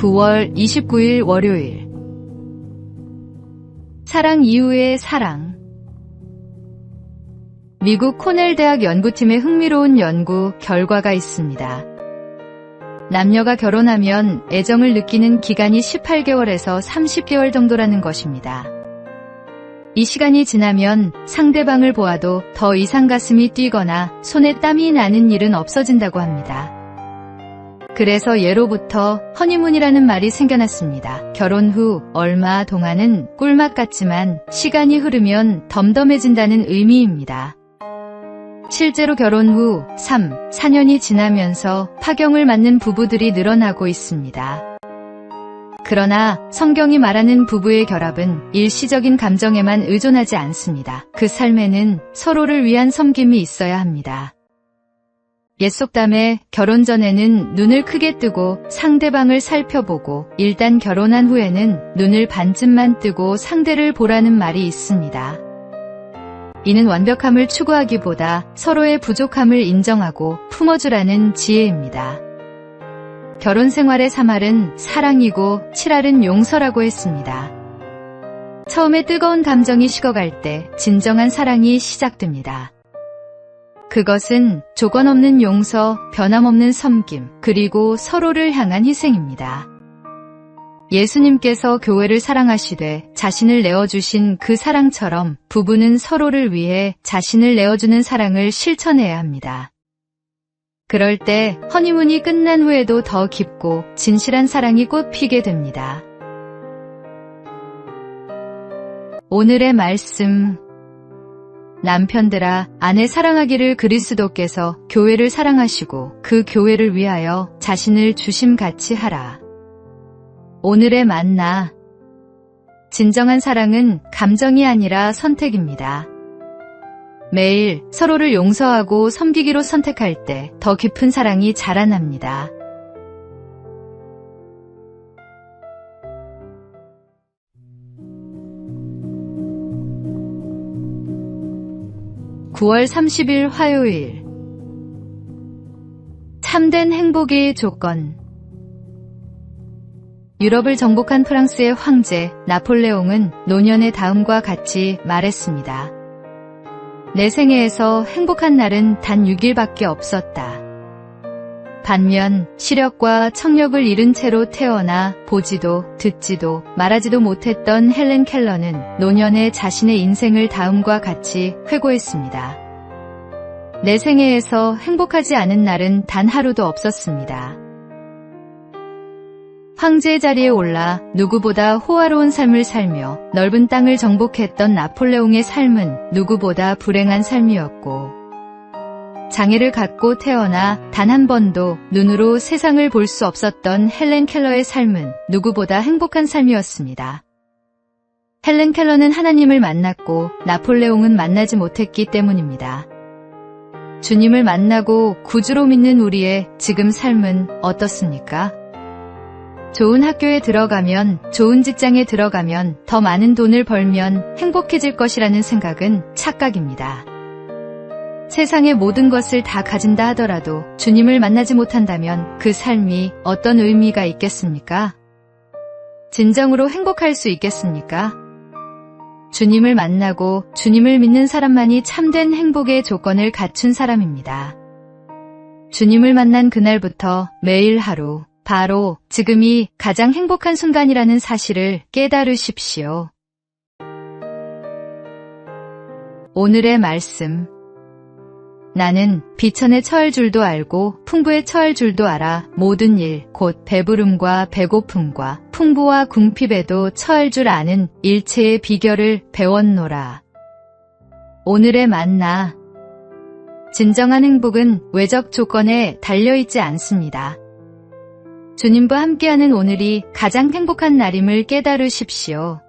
9월 29일 월요일 사랑 이후의 사랑 미국 코넬 대학 연구팀의 흥미로운 연구 결과가 있습니다. 남녀가 결혼하면 애정을 느끼는 기간이 18개월에서 30개월 정도라는 것입니다. 이 시간이 지나면 상대방을 보아도 더 이상 가슴이 뛰거나 손에 땀이 나는 일은 없어진다고 합니다. 그래서 예로부터 허니문이라는 말이 생겨났습니다. 결혼 후 얼마 동안은 꿀맛 같지만 시간이 흐르면 덤덤해진다는 의미입니다. 실제로 결혼 후 3, 4년이 지나면서 파경을 맞는 부부들이 늘어나고 있습니다. 그러나 성경이 말하는 부부의 결합은 일시적인 감정에만 의존하지 않습니다. 그 삶에는 서로를 위한 섬김이 있어야 합니다. 옛속담에 결혼 전에는 눈을 크게 뜨고 상대방을 살펴보고 일단 결혼한 후에는 눈을 반쯤만 뜨고 상대를 보라는 말이 있습니다. 이는 완벽함을 추구하기보다 서로의 부족함을 인정하고 품어주라는 지혜입니다. 결혼 생활의 3할은 사랑이고 7할은 용서라고 했습니다. 처음에 뜨거운 감정이 식어갈 때 진정한 사랑이 시작됩니다. 그것은 조건 없는 용서, 변함없는 섬김, 그리고 서로를 향한 희생입니다. 예수님께서 교회를 사랑하시되 자신을 내어주신 그 사랑처럼 부부는 서로를 위해 자신을 내어주는 사랑을 실천해야 합니다. 그럴 때 허니문이 끝난 후에도 더 깊고 진실한 사랑이 꽃피게 됩니다. 오늘의 말씀 남편들아 아내 사랑하기를 그리스도께서 교회를 사랑하시고 그 교회를 위하여 자신을 주심같이 하라. 오늘의 만나 진정한 사랑은 감정이 아니라 선택입니다. 매일 서로를 용서하고 섬기기로 선택할 때 더 깊은 사랑이 자라납니다. (9월 30일) 화요일 참된 행복의 조건 유럽을 정복한 프랑스의 황제 나폴레옹은 노년의 다음과 같이 말했습니다. 내 생애에서 행복한 날은 단 6일밖에 없었다. 반면 시력과 청력을 잃은 채로 태어나 보지도 듣지도 말하지도 못했던 헬렌 켈러는 노년에 자신의 인생을 다음과 같이 회고했습니다. 내 생애에서 행복하지 않은 날은 단 하루도 없었습니다. 황제의 자리에 올라 누구보다 호화로운 삶을 살며 넓은 땅을 정복했던 나폴레옹의 삶은 누구보다 불행한 삶이었고 장애를 갖고 태어나 단 한 번도 눈으로 세상을 볼 수 없었던 헬렌 켈러의 삶은 누구보다 행복한 삶이었습니다. 헬렌 켈러는 하나님을 만났고 나폴레옹은 만나지 못했기 때문입니다. 주님을 만나고 구주로 믿는 우리의 지금 삶은 어떻습니까? 좋은 학교에 들어가면, 좋은 직장에 들어가면, 더 많은 돈을 벌면 행복해질 것이라는 생각은 착각입니다. 세상의 모든 것을 다 가진다 하더라도 주님을 만나지 못한다면 그 삶이 어떤 의미가 있겠습니까? 진정으로 행복할 수 있겠습니까? 주님을 만나고 주님을 믿는 사람만이 참된 행복의 조건을 갖춘 사람입니다. 주님을 만난 그날부터 매일 하루 바로 지금이 가장 행복한 순간이라는 사실을 깨달으십시오. 오늘의 말씀. 나는 비천에 처할 줄도 알고 풍부에 처할 줄도 알아 모든 일, 곧 배부름과 배고픔과 풍부와 궁핍에도 처할 줄 아는 일체의 비결을 배웠노라. 오늘의 만나. 진정한 행복은 외적 조건에 달려있지 않습니다. 주님과 함께하는 오늘이 가장 행복한 날임을 깨달으십시오.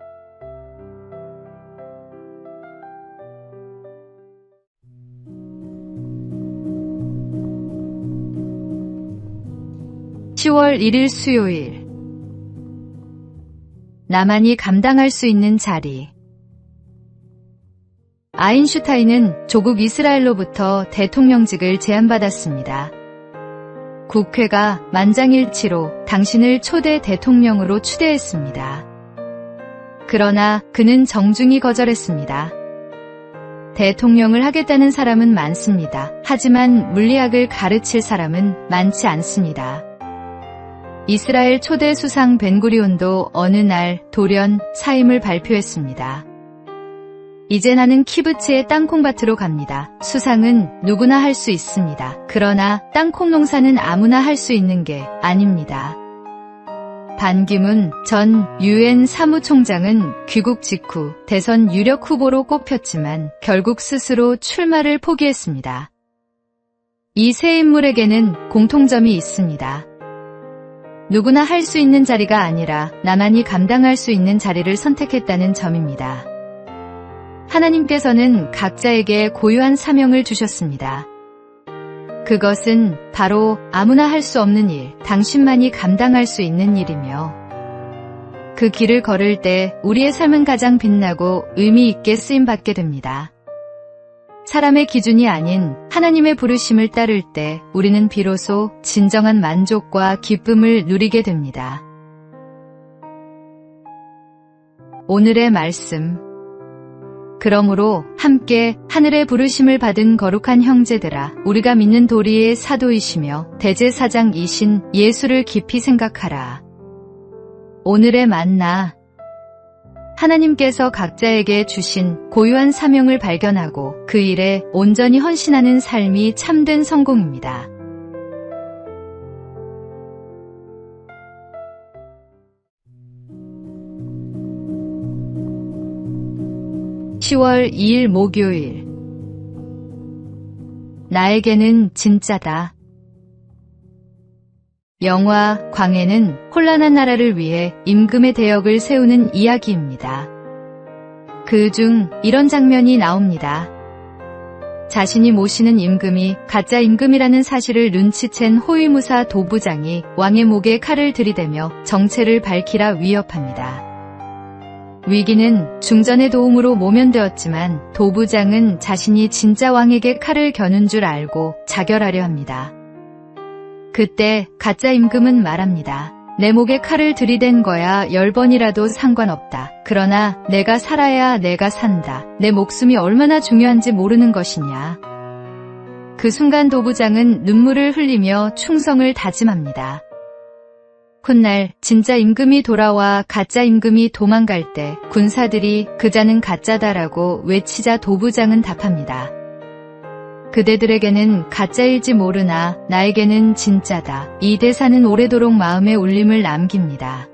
(10월 1일) 수요일 나만이 감당할 수 있는 자리 아인슈타인은 조국 이스라엘로부터 대통령직을 제안받았습니다. 국회가 만장일치로 당신을 초대 대통령으로 추대했습니다. 그러나 그는 정중히 거절했습니다. 대통령을 하겠다는 사람은 많습니다. 하지만 물리학을 가르칠 사람은 많지 않습니다. 이스라엘 초대 수상 벤구리온도 어느 날 돌연 사임을 발표했습니다. 이제 나는 키부츠의 땅콩밭으로 갑니다. 수상은 누구나 할 수 있습니다. 그러나 땅콩 농사는 아무나 할 수 있는 게 아닙니다. 반기문 전 유엔 사무총장은 귀국 직후 대선 유력 후보로 꼽혔지만 결국 스스로 출마를 포기했습니다. 이 세 인물에게는 공통점이 있습니다. 누구나 할 수 있는 자리가 아니라 나만이 감당할 수 있는 자리를 선택했다는 점입니다. 하나님께서는 각자에게 고유한 사명을 주셨습니다. 그것은 바로 아무나 할 수 없는 일, 당신만이 감당할 수 있는 일이며 그 길을 걸을 때 우리의 삶은 가장 빛나고 의미 있게 쓰임 받게 됩니다. 사람의 기준이 아닌 하나님의 부르심을 따를 때 우리는 비로소 진정한 만족과 기쁨을 누리게 됩니다. 오늘의 말씀 그러므로 함께 하늘의 부르심을 받은 거룩한 형제들아 우리가 믿는 도리의 사도이시며 대제사장이신 예수를 깊이 생각하라. 오늘의 만나 하나님께서 각자에게 주신 고유한 사명을 발견하고 그 일에 온전히 헌신하는 삶이 참된 성공입니다. (10월 2일) 목요일 나에게는 진짜다. 영화 광해는 혼란한 나라를 위해 임금의 대역을 세우는 이야기입니다. 그 중 이런 장면이 나옵니다. 자신이 모시는 임금이 가짜 임금이라는 사실을 눈치챈 호위무사 도부장이 왕의 목에 칼을 들이대며 정체를 밝히라 위협합니다. 위기는 중전의 도움으로 모면되었지만 도부장은 자신이 진짜 왕에게 칼을 겨눈 줄 알고 자결하려 합니다. 그때 가짜 임금은 말합니다. 내 목에 칼을 들이댄 거야 열 번이라도 상관없다. 그러나 내가 살아야 내가 산다. 내 목숨이 얼마나 중요한지 모르는 것이냐. 그 순간 도부장은 눈물을 흘리며 충성을 다짐합니다. 훗날 진짜 임금이 돌아와 가짜 임금이 도망갈 때 군사들이 그자는 가짜다라고 외치자 도부장은 답합니다. 그대들에게는 가짜일지 모르나 나에게는 진짜다. 이 대사는 오래도록 마음에 울림을 남깁니다.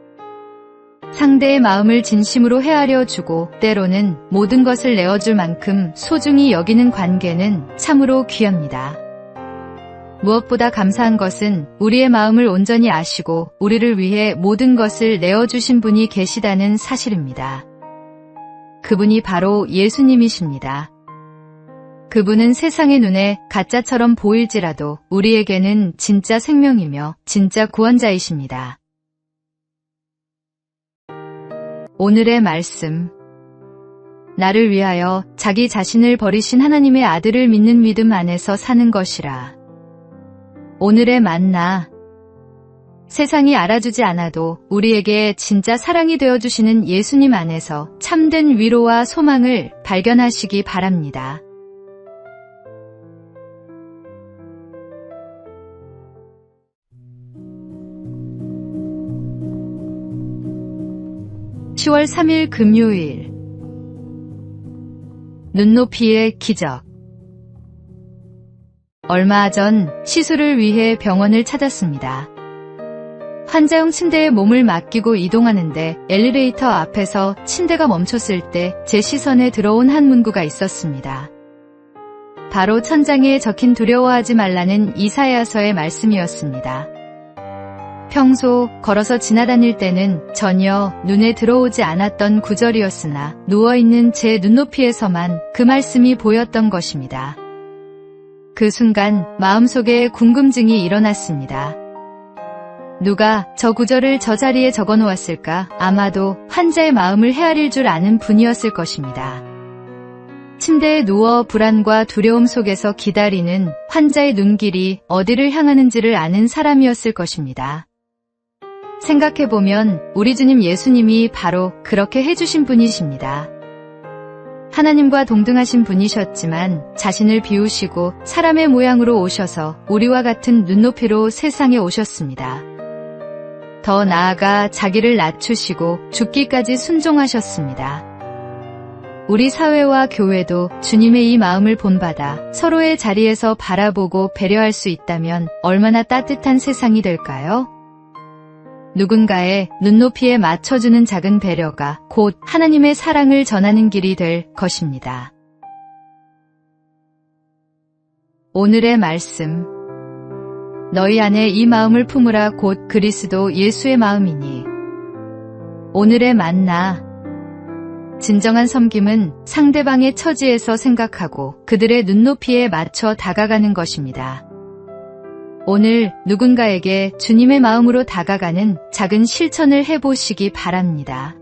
상대의 마음을 진심으로 헤아려 주고 때로는 모든 것을 내어줄 만큼 소중히 여기는 관계는 참으로 귀합니다. 무엇보다 감사한 것은 우리의 마음을 온전히 아시고 우리를 위해 모든 것을 내어주신 분이 계시다는 사실입니다. 그분이 바로 예수님이십니다. 그분은 세상의 눈에 가짜처럼 보일지라도 우리에게는 진짜 생명이며 진짜 구원자이십니다. 오늘의 말씀. 나를 위하여 자기 자신을 버리신 하나님의 아들을 믿는 믿음 안에서 사는 것이라. 오늘의 만나. 세상이 알아주지 않아도 우리에게 진짜 사랑이 되어주시는 예수님 안에서 참된 위로와 소망을 발견하시기 바랍니다. (10월 3일) 금요일 눈높이의 기적 얼마 전 시술을 위해 병원을 찾았습니다. 환자용 침대에 몸을 맡기고 이동하는데 엘리베이터 앞에서 침대가 멈췄을 때 제 시선에 들어온 한 문구가 있었습니다. 바로 천장에 적힌 두려워하지 말라는 이사야서의 말씀이었습니다. 평소 걸어서 지나다닐 때는 전혀 눈에 들어오지 않았던 구절이었으나 누워있는 제 눈높이에서만 그 말씀이 보였던 것입니다. 그 순간 마음속에 궁금증이 일어났습니다. 누가 저 구절을 저 자리에 적어 놓았을까? 아마도 환자의 마음을 헤아릴 줄 아는 분이었을 것입니다. 침대에 누워 불안과 두려움 속에서 기다리는 환자의 눈길이 어디를 향하는지를 아는 사람이었을 것입니다. 생각해보면 우리 주님 예수님이 바로 그렇게 해주신 분이십니다. 하나님과 동등하신 분이셨지만 자신을 비우시고 사람의 모양으로 오셔서 우리와 같은 눈높이로 세상에 오셨습니다. 더 나아가 자기를 낮추시고 죽기까지 순종하셨습니다. 우리 사회와 교회도 주님의 이 마음을 본받아 서로의 자리에서 바라보고 배려할 수 있다면 얼마나 따뜻한 세상이 될까요? 누군가의 눈높이에 맞춰주는 작은 배려가 곧 하나님의 사랑을 전하는 길이 될 것입니다. 오늘의 말씀. 너희 안에 이 마음을 품으라 곧 그리스도 예수의 마음이니. 오늘의 만나. 진정한 섬김은 상대방의 처지에서 생각하고 그들의 눈높이에 맞춰 다가가는 것입니다. 오늘 누군가에게 주님의 마음으로 다가가는 작은 실천을 해보시기 바랍니다.